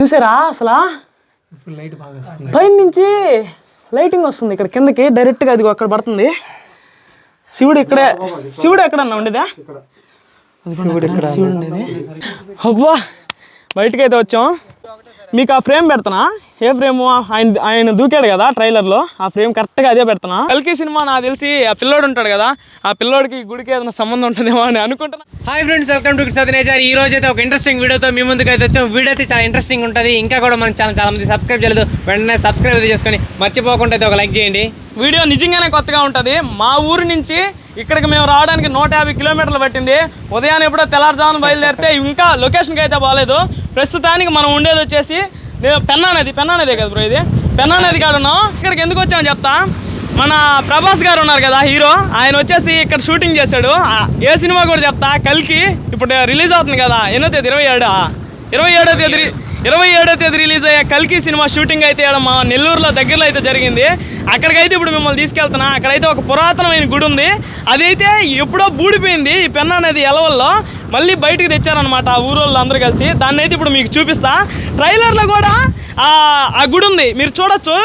చూసారా అసలు? ఇప్పుడు లైట్ బాగా వస్తుంది. పైన నుంచి లైటింగ్ వస్తుంది ఇక్కడ కిందకి డైరెక్ట్గా అది అక్కడ పడుతుంది. శివుడు ఇక్కడే శివుడు ఎక్కడన్నా ఉండేదా? శివుడు ఇక్కడ. శివుడు ఉండేది. అబ్బా బయటకు అయితే వచ్చాం. మీకు ఆ ఫ్రేమ్ పెడతానా? ఏ ఫ్రేమ్? ఆయన ఆయన దూకాడు కదా ట్రైలర్లో. ఆ ఫ్రేమ్ కరెక్ట్గా అదే పెడతానా? కల్కి సినిమా నాకు తెలిసి ఆ పిల్లోడు ఉంటాడు కదా ఆ పిల్లోడికి గుడికి ఏదైనా సంబంధం ఉంటుందేమో అని అనుకుంటున్నా. Hi friends welcome to sad nature. ఈ రోజు అయితే ఒక ఇంట్రెస్టింగ్ వీడియోతో మీ ముందుకు అయితే వచ్చాం. వీడియో అయితే చాలా ఇంట్రెస్టింగ్ ఉంటుంది. ఇంకా కూడా మన ఛానల్ చాలా మంది సబ్స్క్రైబ్ చేయలేదు. వెంటనే సబ్స్క్రైబ్ అయితే చేసుకొని మర్చిపోకుండా అయితే ఒక లైక్ చేయండి. వీడియో నిజంగానే కొత్తగా ఉంటుంది. మా ఊరు నుంచి ఇక్కడికి మేము రావడానికి నూట యాభై కిలోమీటర్లు పట్టింది. ఉదయాన్నే ఎప్పుడో తెల్లారుజామున బయలుదేరితే ఇంకా లొకేషన్కి అయితే బాగాలేదు ప్రస్తుతానికి మనం ఉండేది వచ్చేసి నేను పెన్నా నది పెన్నా నదే కదా బ్రో ఇది? పెన్నా నది కాడ ఇక్కడికి ఎందుకు వచ్చామని చెప్తా? మన ప్రభాస్ గారు ఉన్నారు కదా హీరో ఆయన వచ్చేసి ఇక్కడ షూటింగ్ చేశాడు. ఆ, ఏ సినిమా కూడా చెప్తా? కల్కి. ఇప్పుడు రిలీజ్ అవుతుంది కదా ఎన్నో తేదీ? ఇరవై ఏడా ఇరవై ఏడో తేదీ ఇరవై ఏడో తేదీ రిలీజ్ అయ్యే కల్కి సినిమా షూటింగ్ అయితే ఈడ మా నెల్లూరులో దగ్గరలో అయితే జరిగింది. అక్కడికైతే ఇప్పుడు మిమ్మల్ని తీసుకెళ్తున్నా. అక్కడైతే ఒక పురాతనమైన గుడి ఉంది. అదైతే ఎప్పుడో బూడిపోయింది. ఈ పెన్న అనేది ఎలవల్లో మళ్ళీ బయటకు తెచ్చారనమాట ఆ ఊరోళ్ళు అందరూ కలిసి. దాన్ని అయితే ఇప్పుడు మీకు చూపిస్తా. ట్రైలర్లో కూడా ఆ ఆ గుడి ఉంది. మీరు చూడొచ్చు.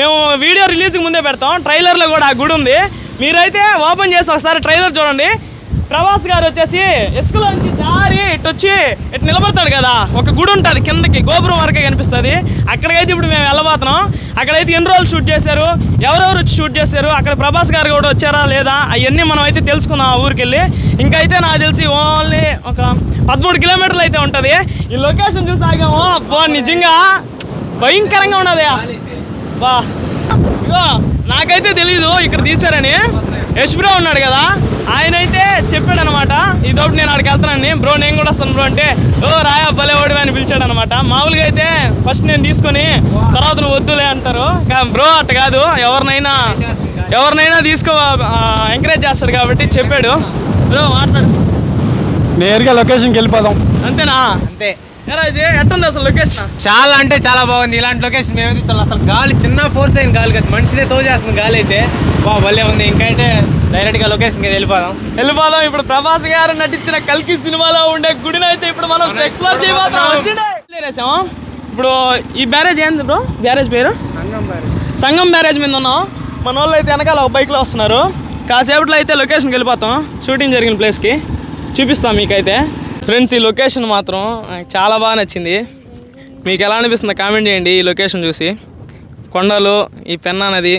మేము వీడియో రిలీజ్కి ముందే పెడతాం. ట్రైలర్లో కూడా ఆ గుడి ఉంది. మీరైతే ఓపెన్ చేసి ఒకసారి ట్రైలర్ చూడండి. ప్రభాస్ గారు వచ్చేసి ఇసుకలో నుంచి జారి ఇటు వచ్చి ఇటు నిలబడతాడు కదా. ఒక గుడి ఉంటుంది కిందకి గోపురం వరకే కనిపిస్తుంది. అక్కడికైతే ఇప్పుడు మేము వెళ్ళబోతున్నాం. అక్కడైతే ఎన్ని రోజులు షూట్ చేశారు? ఎవరెవరు వచ్చి షూట్ చేశారు? అక్కడ ప్రభాస్ గారు కూడా వచ్చారా లేదా? అవన్నీ మనం అయితే తెలుసుకుందాం ఆ ఊరికి వెళ్ళి ఇంకైతే నాకు తెలిసి ఓన్లీ ఒక పదమూడు కిలోమీటర్లు అయితే ఉంటుంది. ఈ లొకేషన్ చూసి ఆగాము అబ్బా నిజంగా భయంకరంగా ఉన్నది బా. ఇగో నాకైతే తెలీదు ఇక్కడ తీశారని. యశ్ బ్రో ఉన్నాడు కదా ఆయన అయితే చెప్పాడు అనమాట ఇదొకటి నేను అక్కడికి వెళ్తానని. బ్రో నేను కూడా వస్తాను బ్రో అంటే ఓ రాయా భలే ఓడివా అని పిలిచాడు అనమాట మామూలుగా అయితే ఫస్ట్ నేను తీసుకొని తర్వాత నువ్వు వద్దులే అంటారు. బ్రో అట్ట కాదు. ఎవరినైనా ఎవరినైనా తీసుకో ఎంకరేజ్ చేస్తాడు కాబట్టి చెప్పాడు. బ్రో మాట్లాడు. నేరుగా లొకేషన్కి వెళ్ళిపోదాం. అంతేనా? అంతే. ఎట్టుంది అసలు లొకేషన్ చాలా అంటే చాలా బాగుంది. ఇలాంటి లొకేషన్ మేమైతే చాలా అసలు గాలి చిన్న ఫోర్స్ అయిన గాలి కదా. మనిషినే తోచేస్తుంది గాలి అయితే. బా భలే ఉంది. ఇంకా అయితే డైరెక్ట్గా లొకేషన్కి వెళ్ళిపోదాం. వెళ్ళిపోదాం. ఇప్పుడు ప్రభాస్ గారు నటించిన కల్కి సినిమాలో ఉండే గుడిని అయితే ఇప్పుడు మనం ఎక్స్ప్లోర్ చేయబోతున్నాం. ఇప్పుడు ఈ బ్యారేజ్ ఏంది బ్రో బ్యారేజ్ పేరు? సంగం బ్యారేజ్. మీద ఉన్నాం. మన వాళ్ళు అయితే వెనకాల ఒక బైక్లో వస్తున్నారు. కాసేపట్లో అయితే లొకేషన్కి వెళ్ళిపోతాం. షూటింగ్ జరిగిన ప్లేస్కి చూపిస్తాం మీకైతే. ఫ్రెండ్స్ ఈ లొకేషన్ మాత్రం చాలా బాగా నచ్చింది. మీకు ఎలా అనిపిస్తుందో కామెంట్ చేయండి ఈ లొకేషన్ చూసి. కొండలు ఈ పెన్నా నది.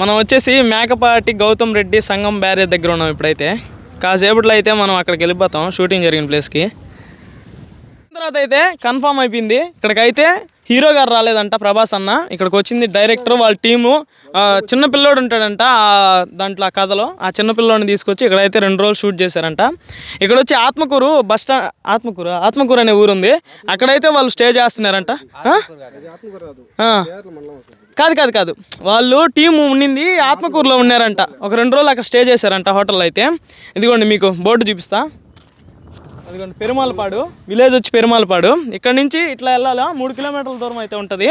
మనం వచ్చేసి మేకపాటి గౌతమ్ రెడ్డి సంగం బ్యారేజ్ దగ్గర ఉన్నాం ఇప్పుడైతే. కాసేపట్లో అయితే మనం అక్కడికి వెళ్ళిపోతాం షూటింగ్ జరిగిన ప్లేస్కి. తర్వాత అయితే కన్ఫామ్ అయిపోయింది. ఇక్కడికైతే హీరో గారు రాలేదంట ప్రభాస్ అన్న. ఇక్కడికి వచ్చింది డైరెక్టర్ వాళ్ళ టీము. చిన్న పిల్లోడు ఉంటాడంట దాంట్లో ఆ కథలో. ఆ చిన్న పిల్లోడిని తీసుకొచ్చి ఇక్కడైతే రెండు రోజులు షూట్ చేశారంట. ఇక్కడ వచ్చి ఆత్మకూరు బస్ స్టాండ్ ఆత్మకూరు? ఆత్మకూరు అనే ఊరు ఉంది. అక్కడైతే వాళ్ళు స్టే చేస్తున్నారంట. కాదు కాదు కాదు. వాళ్ళు టీము ఉండింది ఆత్మకూరులో ఉన్నారంట. ఒక రెండు రోజులు అక్కడ స్టే చేశారంట హోటల్లో అయితే. ఇదిగోండి మీకు బోర్డు చూపిస్తా. అదిగోండి పెరుమాలపాడు విలేజ్ వచ్చి పెరుమాలపాడు. ఇక్కడ నుంచి ఇట్లా వెళ్ళాలా? మూడు కిలోమీటర్ల దూరం అయితే ఉంటుంది.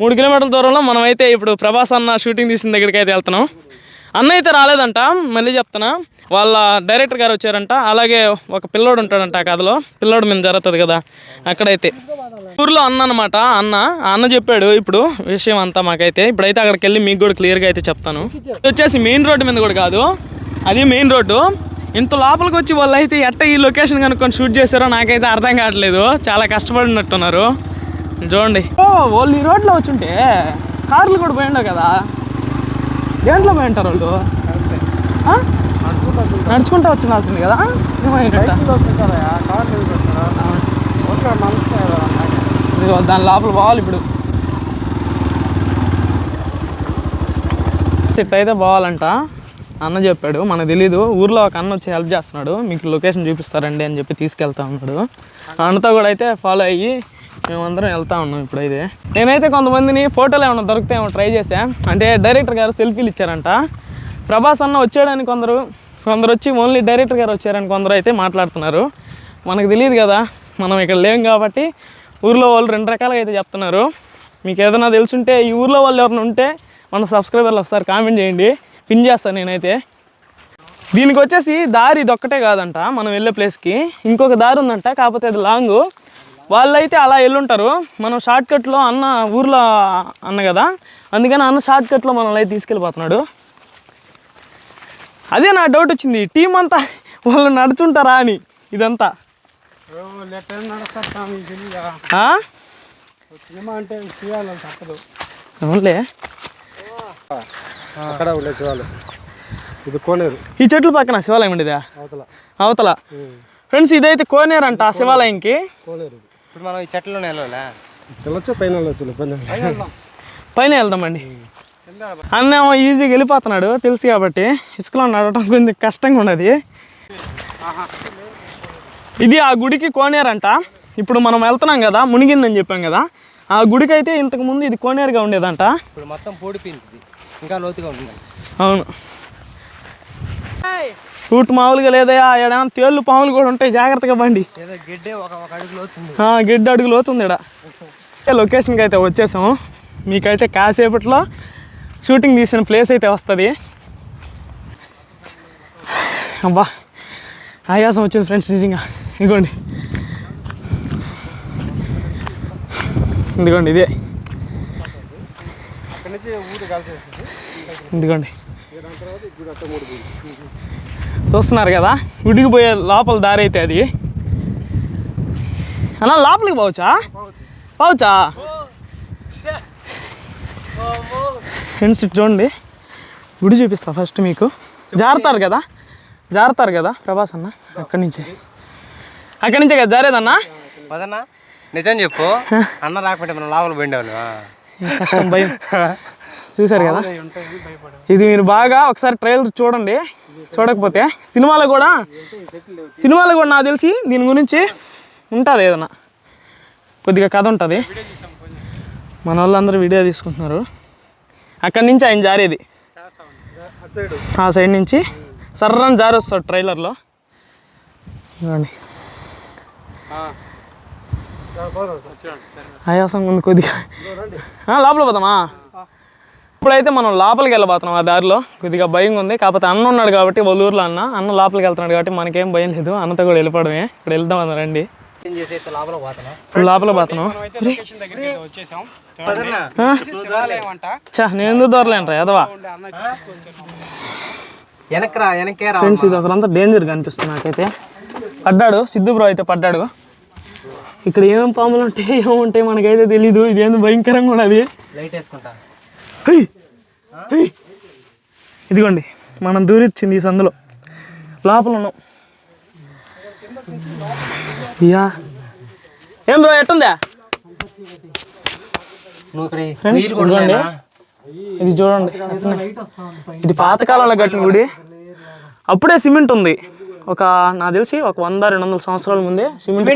మూడు కిలోమీటర్ల దూరంలో మనం అయితే ఇప్పుడు ప్రభాస్ అన్న షూటింగ్ తీసిన దగ్గరికి అయితే వెళ్తున్నాం. అన్న అయితే రాలేదంట మళ్ళీ చెప్తున్నా. వాళ్ళ డైరెక్టర్ గారు వచ్చారంట అలాగే ఒక పిల్లోడు ఉంటాడంట ఆ కథలో. పిల్లోడు మీద జరుగుతుంది కదా అక్కడైతే. ఊర్లో అన్న అనమాట అన్న. అన్న చెప్పాడు ఇప్పుడు విషయం అంతా మాకైతే ఇప్పుడైతే అక్కడికి వెళ్ళి మీకు కూడా క్లియర్గా అయితే చెప్తాను. వచ్చేసి మెయిన్ రోడ్డు మీద కూడా కాదు అది మెయిన్ రోడ్డు. ఇంత లోపలికి వచ్చి వాళ్ళు అయితే ఎట్ట ఈ లొకేషన్ కనుక్కొని షూట్ చేశారో నాకైతే అర్థం కావట్లేదు. చాలా కష్టపడినట్టున్నారు. చూడండి. ఓ వాళ్ళు ఈ రోడ్లో వచ్చుంటే కార్లు కూడా పోయిండవు కదా? దేంట్లో పోయి ఉంటారు వాళ్ళు? నడుచుకుంటా నడుచుకుంటూ వచ్చినాల్సింది కదా? దాని లోపల పోవాలి ఇప్పుడు. చెట్టు అయితే పోవాలంట అన్న చెప్పాడు. మనకు తెలీదు. ఊర్లో ఒక అన్న వచ్చి హెల్ప్ చేస్తున్నాడు. మీకు లొకేషన్ చూపిస్తారండి అని చెప్పి తీసుకెళ్తా ఉన్నాడు. అన్నతో కూడా అయితే ఫాలో అయ్యి మేమందరం వెళ్తా ఉన్నాం ఇప్పుడైతే నేనైతే కొంతమందిని ఫోటోలు ఏమైనా దొరికితేమో ట్రై చేశా. అంటే డైరెక్టర్ గారు సెల్ఫీలు ఇచ్చారంట. ప్రభాస్ అన్న వచ్చాడని కొందరు కొందరు వచ్చి ఓన్లీ డైరెక్టర్ గారు వచ్చారని కొందరు అయితే మాట్లాడుతున్నారు. మనకు తెలియదు కదా. మనం ఇక్కడ లేం కాబట్టి ఊర్లో వాళ్ళు రెండు రకాలుగా అయితే చెప్తున్నారు. మీకు ఏదైనా తెలుసుంటే ఈ ఊర్లో వాళ్ళు ఎవరైనా ఉంటే మన సబ్స్క్రైబర్లు ఒకసారి కామెంట్ చేయండి. పిన్ చేస్తాను నేనైతే. దీనికి వచ్చేసి దారి ఇది ఒక్కటే కాదంట మనం వెళ్ళే ప్లేస్కి ఇంకొక దారి ఉందంట కాకపోతే అది లాంగ్. వాళ్ళైతే అలా వెళ్ళుంటారు మనం షార్ట్ కట్లో అన్న ఊర్లో అన్న కదా అందుకని అన్న షార్ట్ కట్లో మనల్ని అయితే తీసుకెళ్ళిపోతున్నాడు. అదే నా డౌట్ వచ్చింది టీం అంతా వాళ్ళు నడుచుంటారా అని ఇదంతా. అంటే అక్కడ ఉండే శివాలు ఇది కోనేరు. ఈ చెట్ల పక్కన శివాలయం ఉండేదా? అవతల. అవతల. ఫ్రెండ్స్ ఇదైతే కోనేరు అంట ఆ శివాలయంకి. కోనేరు ఇది. ఇప్పుడు మనం ఈ చెట్లు నెలవులా వెళ్ళొచ్చు? పైన వెళ్ళొచ్చు? ఇబ్బంది ఏం పైన వెళ్దామండి. అన్నేమో ఈజీగా వెళ్ళిపోతున్నాడు తెలుసు కాబట్టి. ఇసుకలో నడవటం కొంచెం కష్టంగా ఉన్నది. ఇది ఆ గుడికి కోనేరంట. ఇప్పుడు మనం వెళ్తున్నాం కదా మునిగిందని చెప్పాం కదా. ఆ గుడికి అయితే ఇంతకు ముందు ఇది కోనేరుగా ఉండేదంట. ఇప్పుడు మొత్తం పొడిపోయింది ఇంకా లోతుగా ఉంటుంది అవును. రూట్ మామూలుగా లేదయా ఏడా? తేళ్ళు పాములు కూడా ఉంటాయి జాగ్రత్తగా బండి ఏదో గిడ్డే ఒక ఒక అడుగు లోతుంది. ఆ, గిడ్డ అడుగులు అవుతుంది ఇక్కడ లొకేషన్కి అయితే వచ్చేసాము. మీకైతే కాసేపట్లో షూటింగ్ తీసిన ప్లేస్ అయితే వస్తుంది. అబ్బా ఆయాసం వచ్చింది ఫ్రెండ్స్ నిజంగా. ఇదిగోండి. ఇదిగోండి ఇదే. అక్కడి నుంచి ఊరు ఇదిగోండి. చూస్తున్నారు కదా గుడికి పోయే లోపల దారి అయితే అది. అన్న లోపలికి పోవచ్చా? పోవచ్చా? ఫ్రెండ్స్ చూడండి. గుడి చూపిస్తా ఫస్ట్ మీకు. జారుతారు కదా? జారుతారు కదా? ప్రభాస్ అన్న అక్కడి నుంచే. అక్కడి నుంచే కదా జారేదన్నా? పదన్నా నిజం చెప్పు. అన్న రాకపోతే మనం లోపల పోయిండేవాళ్ళు కష్టం భయం. చూసారు కదా? ఇది మీరు బాగా ఒకసారి ట్రైలర్ చూడండి. చూడకపోతే సినిమాలో కూడా సినిమాలో కూడా నాకు తెలిసి దీని గురించి ఉంటుంది ఏదైనా. కొద్దిగా కథ ఉంటుంది. మన వాళ్ళందరూ వీడియో తీసుకుంటున్నారు. అక్కడి నుంచి ఆయన జారేది. ఆ సైడ్ నుంచి సర్రని జారి వస్తాడు ట్రైలర్లో ఆయాసం ఉంది కొద్దిగా. లోపల పోదామా? ఇప్పుడైతే మనం లోపలికి వెళ్ళబోతున్నాం ఆ దారిలో. కొద్దిగా భయం ఉంది. కాకపోతే అన్న ఉన్నాడు కాబట్టి వాళ్ళ ఊర్లో అన్న. అన్న లోపలికి వెళ్తున్నాడు కాబట్టి మనకేం భయం లేదు. అన్నతో కూడా వెళ్ళిపోవడమే. ఇప్పుడు వెళ్దాం అన్న రండి. ఏం చేసి అయితే లోపల పోతున్నా. నేను ఎందుకు దూరలేంట్రా ఎదవా ఫ్రెండ్స్ ఇది ఒకరంతా డేంజర్ కనిపిస్తుంది నాకైతే. పడ్డాడు. సిద్ధు బ్రో అయితే పడ్డాడు. ఇక్కడ ఏం పాములు ఉంటాయి ఏముంటాయి మనకైతే తెలీదు. ఇదేంది భయంకరంగా ఉన్నది. లైట్ వేసుకుంటా! ఇదిగోండి మనం దూరిచ్చింది ఈ సందులో. లోపల ఉన్నాం. యా. ఏం బ్రో ఎట్టుందా? ఇదిగోండి? ఇది చూడండి. ఇది పాతకాలంలో కట్టిన గుడి. అప్పుడే సిమెంట్ ఉంది. ఒక నాకు తెలిసి ఒక వంద రెండు వందల సంవత్సరాల ముందే సిమెంట్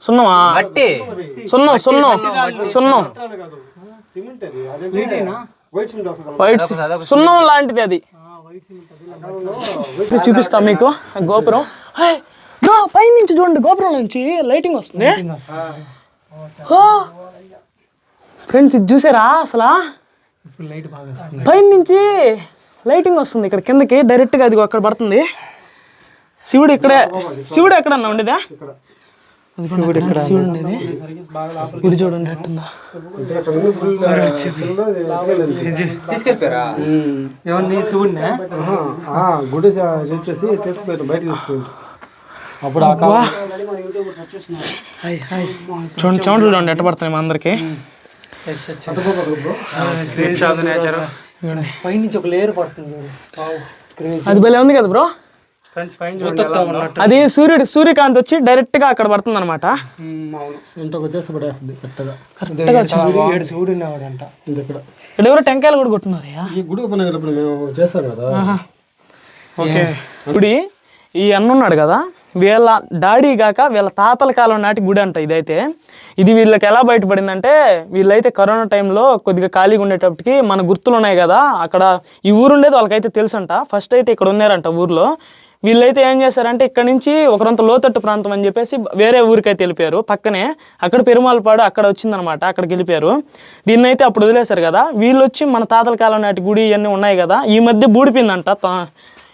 సున్నమా? సున్నం సున్నం సున్నం. సిమెంట్ అది అదే వైట్ సిమెంట్ వస్తుంది వైట్ సి- సున్నం లాంటిది అది. చూపిస్తా మీకు. ఆ గోపురం. పై నుంచి చూడండి. గోపురం నుంచి లైటింగ్ వస్తుంది. ఫ్రెండ్స్ ఇది చూసారా అసలు? ఇప్పుడు లైట్ బాగా వస్తుంది. పైన నుంచి లైటింగ్ వస్తుంది ఇక్కడ కిందకి. డైరెక్ట్గా అది అక్కడ పడుతుంది. శివుడు ఇక్కడే. శివుడు ఎక్కడన్నా ఉండేదా? అది శివుడు ఇక్కడ. శివుడు ఉండేది గుడి చూడండి ఎట్టుందా. ఎవరిని? శివుడిని గుడి చెప్పేసి తీసుకుపోయారు బయట తీసుకుపోయారు అప్పుడు చూడండి చూడండి ఎట్ట పడుతున్నాయి మా అందరికి. పైనుంచి ఒక లేయర్ పడుతుంది అది భలే ఉంది కదా బ్రో. అది సూర్యుడు సూర్యకాంతి వచ్చి డైరెక్ట్గా అక్కడ పడుతుంది అనమాట ఎవరో టెంకాయలు కూడా కొట్టున్నారయ్యా ఈ అన్న ఉన్నాడు కదా వీళ్ళ డాడీ కాక వీళ్ళ తాతల కాలం నాటి గుడి అంట ఇదైతే. ఇది వీళ్ళకి ఎలా బయటపడిందంటే వీళ్ళైతే కరోనా టైంలో కొద్దిగా ఖాళీగా ఉండేటప్పటికి మన గుర్తులు ఉన్నాయి కదా అక్కడ ఈ ఊరు ఉండేది వాళ్ళకైతే తెలుసంట. ఫస్ట్ అయితే ఇక్కడ ఉన్నారంట ఊర్లో. వీళ్ళైతే ఏం చేశారంటే ఇక్కడ నుంచి ఒకరంత లోతట్టు ప్రాంతం అని చెప్పేసి వేరే ఊరికైతే వెళ్ళిపోయారు. పక్కనే అక్కడ పెరుమాలపాడు అక్కడ వచ్చిందనమాట. అక్కడికి వెళ్ళిపోయారు. దీన్ని అయితే అప్పుడు వదిలేశారు కదా. వీళ్ళు వచ్చి మన తాతల కాలం నాటి గుడి ఇవన్నీ ఉన్నాయి కదా. ఈ మధ్య బూడిపోయిందంట.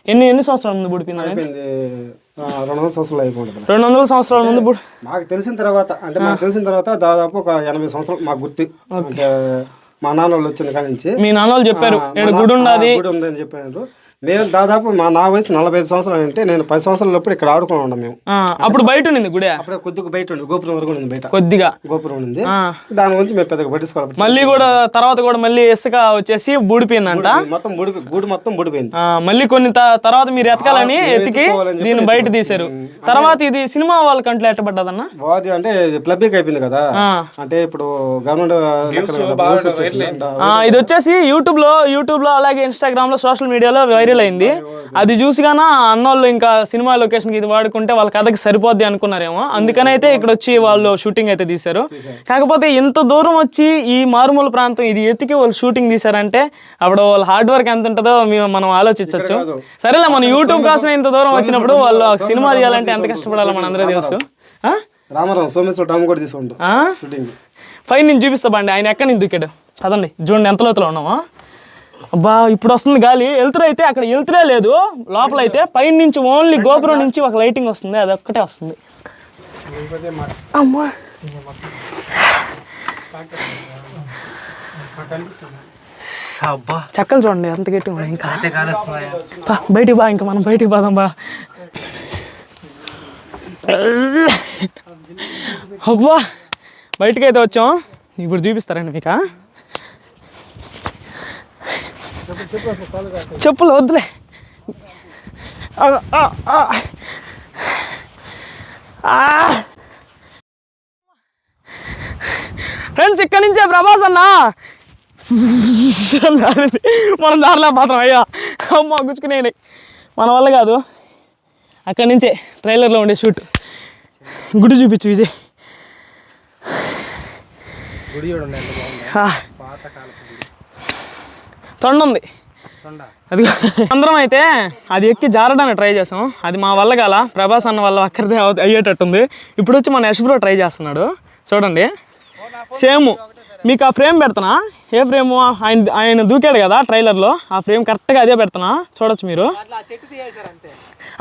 ఎన్ని ఎన్ని సంవత్సరాల ముందు బూడిపోయింది రెండు వందల సంవత్సరాలు అయిపోతుంది రెండు వందల సంవత్సరాల ముందు మాకు తెలిసిన తర్వాత అంటే మాకు తెలిసిన తర్వాత దాదాపు ఒక ఎనభై సంవత్సరాలు మాకు గుర్తు. మా నాన్న వాళ్ళు వచ్చిన కాడి నుంచి. మీ నాన్న వాళ్ళు చెప్పారు గుడి ఉన్నది ఆ, గుడి ఉందని చెప్పారు. మేము దాదాపు మా నా వయసు నలభై ఐదు సంవత్సరాలు అంటే నేను పది సంవత్సరాలప్పుడు ఇక్కడ ఆడుకుని ఉన్నాం మేము. ఆ, అప్పుడు బయట ఉండింది గుడి? అప్పుడే కొద్దిగా బయట ఉంది గోపురం వరకు ఉంది బయట. కొద్దిగా? గోపురం ఉంది ఆ. దాని గురించి మేము పెద్దగా పట్టించుకోవాలి మళ్ళీ కూడా తర్వాత కూడా మళ్ళీ ఇసుక వచ్చేసి బూడిపోయిందంట మొత్తం ముడిపి గూడు మొత్తం ముడిపోయింది ఆ, మళ్ళీ కొన్ని తర్వాత మీరు ఎతకాలని ఎతికి దీన్ని బయట తీశారు. తర్వాత ఇది సినిమా వాళ్ళ కంట్లో ఎట్టబడ్డదన్న? వాది అంటే పబ్లిక్ అయిపోయింది కదా. అంటే ఇప్పుడు గవర్నమెంట్ ఇది వచ్చేసి యూట్యూబ్లో యూట్యూబ్లో అలాగే ఇన్స్టాగ్రామ్లో సోషల్ మీడియాలో వైరల్ అయింది. అది చూసిగాన అన్నోళ్ళు ఇంకా సినిమా లొకేషన్కి ఇది వాడుకుంటే వాళ్ళ కథకి సరిపోద్ది అనుకున్నారేమో. అందుకని అయితే ఇక్కడ వచ్చి వాళ్ళు షూటింగ్ అయితే తీశారు. కాకపోతే ఇంత దూరం వచ్చి ఈ మారుమూల ప్రాంతం ఇది ఎత్తికి వాళ్ళు షూటింగ్ తీశారంటే అప్పుడు వాళ్ళ హార్డ్ వర్క్ ఎంత ఉంటుందో మేము మనం ఆలోచించవచ్చు. సరేలే మన యూట్యూబ్ కోసం ఇంత దూరం వచ్చినప్పుడు వాళ్ళు సినిమా తీయాలంటే ఎంత కష్టపడాలో మన అందరూ తెలుసు. ఆ? రామారావు సోమేశ్వర టామ్ కూడా తీసుకుంటాం ఆ? షూటింగ్. పైన నేను చూపిస్తా బండి ఆయన ఎక్కడి నుంచి దిక్కాడు పదండి చూడండి ఎంత లోతులో ఉన్నామా? అబ్బా ఇప్పుడు వస్తుంది గాలి. వెళ్తురు అయితే అక్కడ వెళ్తురే లేదు. లోపల అయితే పైన నుంచి ఓన్లీ గోపురం నుంచి ఒక లైటింగ్ వస్తుంది. అది ఒక్కటే వస్తుంది. అమ్మా. అబ్బా. చెక్కలు చూడండి ఎంత గట్టిగా ఉన్నాయి ఇంకా. బా, బయటికి బా ఇంకా మనం బయటికి పోదాం బా. అబ్బా బయటికి అయితే వచ్చాం. ఇప్పుడు చూపిస్తారండి మీకు? చెప్పులు వద్దులే. ఫ్రెండ్స్ ఇక్కడి నుంచే ప్రభాస్ అన్నా. మనం దారిలో మాత్రం అయ్యా. అమ్మ గుచ్చుకునేది మన వల్ల కాదు. అక్కడి నుంచే ట్రైలర్లో ఉండే షూట్. గుడి చూపించు విజయ్ గుడి కూడా ఉన్నాయి ఎంత బాగుంది ఆ, పాతకాలపు గుడి తొండ ఉంది. అది అందరం అయితే అది ఎక్కి జారడానికి ట్రై చేసాం. అది మా వల్ల కాల ప్రభాస్ అన్న వల్ల అక్కడిదే అవ- అయ్యేటట్టుంది. ఇప్పుడు వచ్చి మన యశ్ బ్రో ట్రై చేస్తున్నాడు. చూడండి. సేమ్. మీకు ఆ ఫ్రేమ్ పెడతానా? ఏ ఫ్రేమ్? ఆయన ఆయన దూకాడు కదా ట్రైలర్లో. ఆ ఫ్రేమ్ కరెక్ట్గా అదే పెడతానా? చూడొచ్చు మీరు.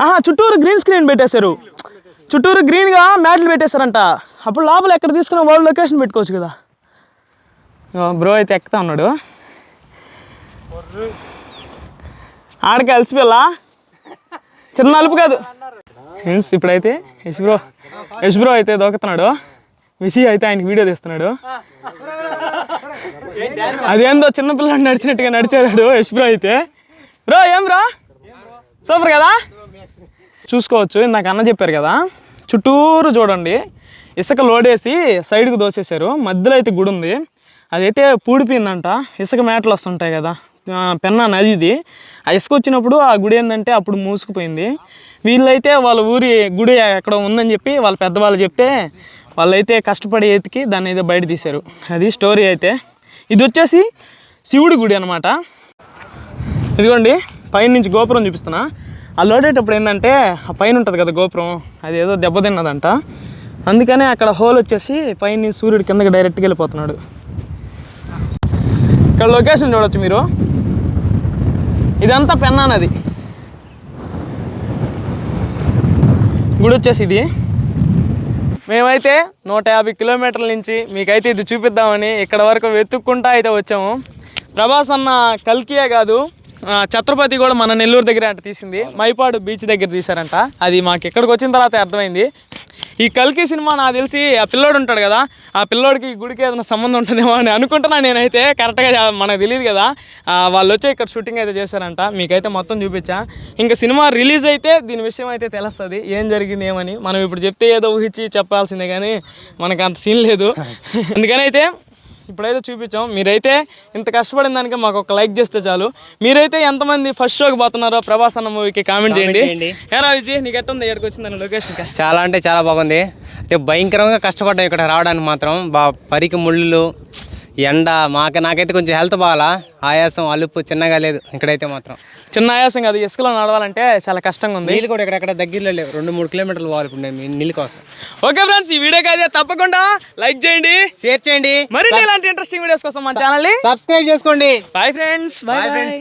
ఆహా చుట్టూరు గ్రీన్ స్క్రీన్ పెట్టేశారు. చుట్టూరు గ్రీన్గా మ్యాట్లు పెట్టేశారంట. అప్పుడు లోపల ఎక్కడ తీసుకున్న వాళ్ళు లొకేషన్ పెట్టుకోవచ్చు కదా. బ్రో అయితే ఎక్కుతా ఉన్నాడు. ఆడికి అలసిపోయా చిన్న అలుపు కాదు. ఇప్పుడైతే యశ్ బ్రో యశ్ బ్రో అయితే దొక్కుతున్నాడు విషి అయితే ఆయనకి వీడియో తీస్తున్నాడు. అదేందో చిన్నపిల్లడు నడిచినట్టుగా నడిచాడు యశ్ బ్రో అయితే. బ్రో ఏం బ్రో? సూపర్ కదా? చూసుకోవచ్చు ఇందాక అన్న చెప్పారు కదా. చుట్టూరు చూడండి ఇసుక లోడేసి సైడ్కి దోసేశారు. మధ్యలో అయితే గుడి ఉంది అదైతే పూడిపోయిందంట. ఇసుక మేటలు వస్తుంటాయి కదా. పెన్నా నది ఇది ఆ ఇసుక వచ్చినప్పుడు ఆ గుడి ఏంటంటే అప్పుడు మూసుకుపోయింది. వీళ్ళైతే వాళ్ళ ఊరి గుడి ఎక్కడ ఉందని చెప్పి వాళ్ళ పెద్దవాళ్ళు చెప్తే వాళ్ళైతే కష్టపడి ఎతికి దాన్ని అయితే బయట తీశారు. అది స్టోరీ అయితే. ఇది వచ్చేసి శివుడి గుడి అనమాట ఇదిగోండి పైన నుంచి గోపురం చూపిస్తున్నా. ఆ లోడేటప్పుడు ఏంటంటే ఆ పైన ఉంటుంది కదా గోపురం అది ఏదో దెబ్బతిన్నదంట అందుకనే అక్కడ హోల్ వచ్చేసి పైన సూర్యుడు కిందకి డైరెక్ట్గా వెళ్ళిపోతున్నాడు. ఇక్కడ లొకేషన్ చూడొచ్చు మీరు. ఇదంతా పెన్నా నది. గుడి వచ్చేసి ఇది. మేమైతే నూట యాభై కిలోమీటర్ల నుంచి మీకైతే ఇది చూపిద్దామని ఇక్కడ వరకు వెతుక్కుంటా అయితే వచ్చాము. ప్రభాస్ అన్న కల్కియే కాదు ఛత్రపతి కూడా మన నెల్లూరు దగ్గర అంట తీసింది. మైపాడు బీచ్ దగ్గర తీశారంట. అది మాకు ఇక్కడికి వచ్చిన తర్వాత అర్థమైంది. ఈ కల్కి సినిమా నాకు తెలిసి ఆ పిల్లోడు ఉంటాడు కదా ఆ పిల్లోడికి గుడికి ఏదైనా సంబంధం ఉంటుందేమో అని అనుకుంటున్నా నేనైతే. కరెక్ట్గా మనకు తెలియదు కదా. వాళ్ళు వచ్చి ఇక్కడ షూటింగ్ అయితే చేశారంట. మీకైతే మొత్తం చూపించా. ఇంకా సినిమా రిలీజ్ అయితే దీని విషయం అయితే తెలుస్తుంది. ఏం జరిగింది ఏమని? మనం ఇప్పుడు చెప్తే ఏదో ఊహించి చెప్పాల్సిందే కానీ మనకు అంత సీన్ లేదు. అందుకని అయితే ఇప్పుడైతే చూపించాం. మీరైతే ఇంత కష్టపడిన దానికి మాకు ఒక లైక్ చేస్తే చాలు. మీరైతే ఎంతమంది ఫస్ట్ షోకి పోతున్నారో ప్రభాస్ అన్న మూవీకి కామెంట్ చేయండి. ఏరా విజయ్ నీకు ఎట్టుంది? ఎక్కడికి వచ్చిందని లొకేషన్కి చాలా అంటే చాలా బాగుంది. అయితే భయంకరంగా కష్టపడ్డాం ఇక్కడ రావడానికి మాత్రం. బా పరికి ముళ్ళు ఎండ మాకు నాకైతే కొంచెం హెల్త్ బాగాలా ఆయాసం అలుపు చిన్నగా లేదు. ఇక్కడైతే మాత్రం. చిన్న ఆయాసం కాదు ఇసుకలో నడవాలంటే చాలా కష్టంగా ఉంది. నీళ్ళు కూడా ఇక్కడెక్కడ దగ్గరలో లేవు. రెండు మూడు కిలోమీటర్లు పోవాలి ఇప్పుడు నేను. నీళ్ళు కోసం. ఓకే ఫ్రెండ్స్ ఈ వీడియోకి అయితే తప్పకుండా లైక్ చేయండి. షేర్ చేయండి. మరిన్ని ఇలాంటి ఇంట్రెస్టింగ్ వీడియోస్ కోసం మన ఛానల్ని సబ్స్క్రైబ్ చేసుకోండి. Bye friends bye friends.